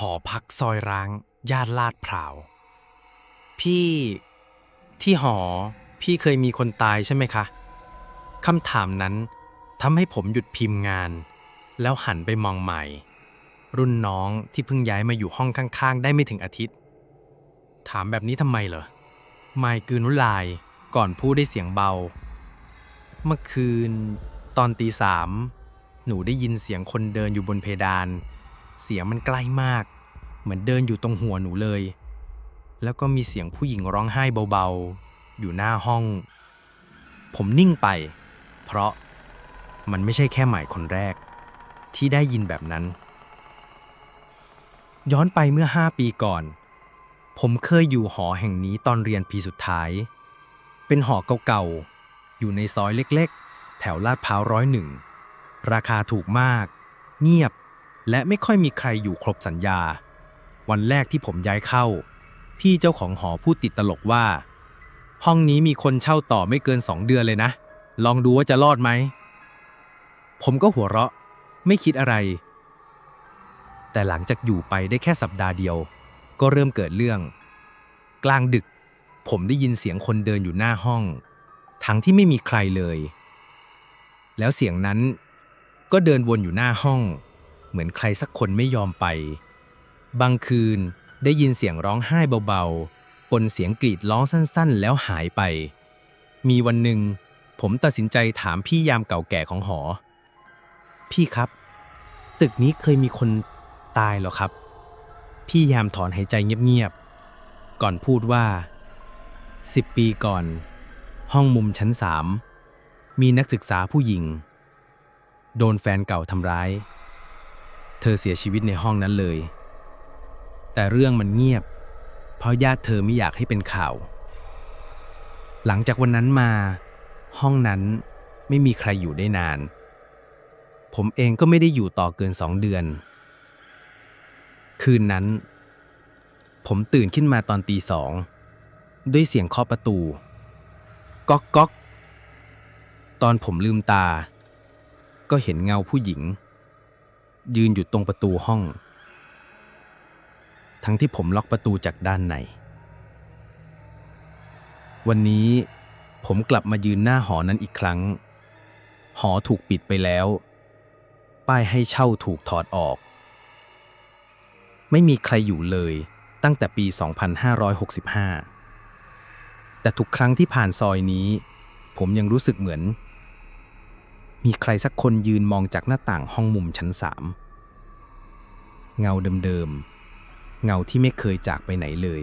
หอพักซอยร้าง ย่านลาดพร้าว พี่ที่หอพี่เคยมีคนตายใช่ไหมคะคำถามนั้นทำให้ผมหยุดพิมพ์งาน แล้วหันไปมองใหม่ รุ่นน้องที่เพิ่งย้ายมาอยู่ห้องข้าง ๆ ได้ไม่ถึงอาทิตย์ ถามแบบนี้ทำไมเหรอไม่กืนน้ำลายก่อนพูดได้เสียงเบา เมื่อคืนตอนตีสามหนูได้ยินเสียงคนเดินอยู่บนเพดาน เสียงมันใกล้มาก เหมือนเดินอยู่ตรงหัวหนูเลย แล้วก็มีเสียงผู้หญิงร้องไห้เบาๆ อยู่หน้าห้อง ผมนิ่งไป เพราะมันไม่ใช่แค่หมายคนแรก ที่ได้ยินแบบนั้น ย้อนไปเมื่อ5ปีก่อน ผมเคยอยู่หอแห่งนี้ตอนเรียนปีสุดท้าย เป็นหอเก่าๆ อยู่ในซอยเล็กๆ แถวลาดพร้าวร้อยหนึ่ง ราคาถูกมาก เงียบ และไม่ค่อยมีใครอยู่ครบสัญญา วันแรกที่ผมย้ายเข้า พี่เจ้าของหอพูดติดตลกว่า ห้องนี้มีคนเช่าต่อไม่เกินสองเดือนเลยนะ ลองดูว่าจะรอดไหม ผมก็หัวเราะ ไม่คิดอะไร แต่หลังจากอยู่ไปได้แค่สัปดาห์เดียว ก็เริ่มเกิดเรื่อง กลางดึก ผมได้ยินเสียงคนเดินอยู่หน้าห้อง ทั้งที่ไม่มีใครเลย แล้วเสียงนั้นก็เดินวนอยู่หน้าห้อง เหมือนใครสักคนไม่ยอมไป บางคืนได้ยินเสียงร้องไห้เบาๆปนเสียงกรีดร้องสั้นๆ แล้วหายไป มีวันหนึ่ง ผมตัดสินใจถามพี่ยามเก่าแก่ของหอ พี่ครับ ตึกนี้เคยมีคนตายหรอครับ พี่ยามถอนหายใจเงียบๆ ก่อนพูดว่าสิบปีก่อน ห้องมุมชั้นสามมีนักศึกษาผู้หญิง โดนแฟนเก่าทำร้าย เธอเสียชีวิตในห้องนั้นเลย แต่เรื่องมันเงียบ เพราะญาติเธอไม่อยากให้เป็นข่าว หลังจากวันนั้นมา ห้องนั้นไม่มีใครอยู่ได้นาน ผมเองก็ไม่ได้อยู่ต่อเกินสองเดือน คืนนั้น ผมตื่นขึ้นมาตอนตีสองด้วยเสียงเคาะประตู ก๊อกก๊อก ตอนผมลืมตา ก็เห็นเงาผู้หญิง ยืนอยู่ตรงประตูห้อง ทั้งที่ผมล็อกประตูจากด้านใน วันนี้ผมกลับมายืนหน้าหอนั้นอีกครั้ง หอถูกปิดไปแล้ว ป้ายให้เช่าถูกถอดออก ไม่มีใครอยู่เลยตั้งแต่ปี 2565 แต่ทุกครั้งที่ผ่านซอยนี้ ผมยังรู้สึกเหมือน มีใครสักคนยืนมองจากหน้าต่างห้องมุมชั้นสามเงาเดิมๆ เงาที่ไม่เคยจากไปไหนเลย